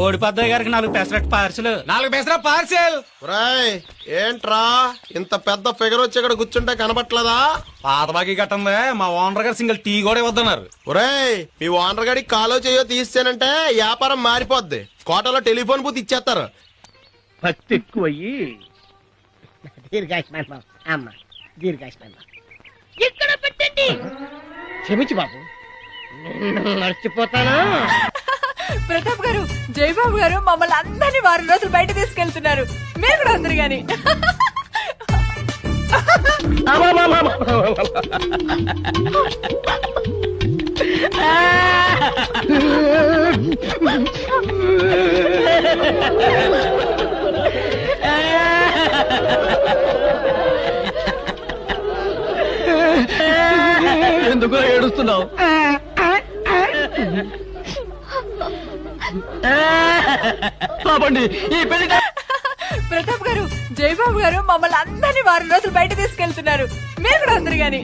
బోడి పెద్దయ్య గారికి నాలుగు పెసరట్ పార్సల్. నాలుగు పెసరా పార్సెల్. రాయ్ ఏంట్రా? ఇంత పెద్ద ఫిగర్ వచ్చి ఇక్కడ కూర్చుంటే కనపట్లేదా పాత బాకీ కట్టిందే మా ఓనర్ గారు సింగిల్ టీ కూడా ఇవ్వద్దన్నారు. ఒరేయ్ మీ ఓనర్ గడికి కాలో చేయో తీస్తేనంటే వ్యాపారం మారిపోద్ది. కోటలో టెలిఫోన్ బూత్ ఇచ్చేస్తారు. భక్తి ఎక్కువయ్యి. దీర్ఘాయుష్మాన్ అమ్మ దీర్ఘాయుష్మాన్ ఇక్కడ పెట్టండి. క్షమించి బాబు మర్చిపోతానా? ప్రతాప్ గారు జయబాబు గారు మమ్మల్ని అందరినీ వారం రోజులు బయట తీసుకెళ్తున్నారు. మీరు కూడా అందరు గాని. ఎందుకు ఏడుస్తున్నావు? పాపండి ఈ పెళ్ళి ప్రతాప్ గారు జయబాబు గారు మమ్మల్ని అందరినీ వారం రోజులు బయట తీసుకెళ్తున్నారు. మీరు కూడా అందరు గాని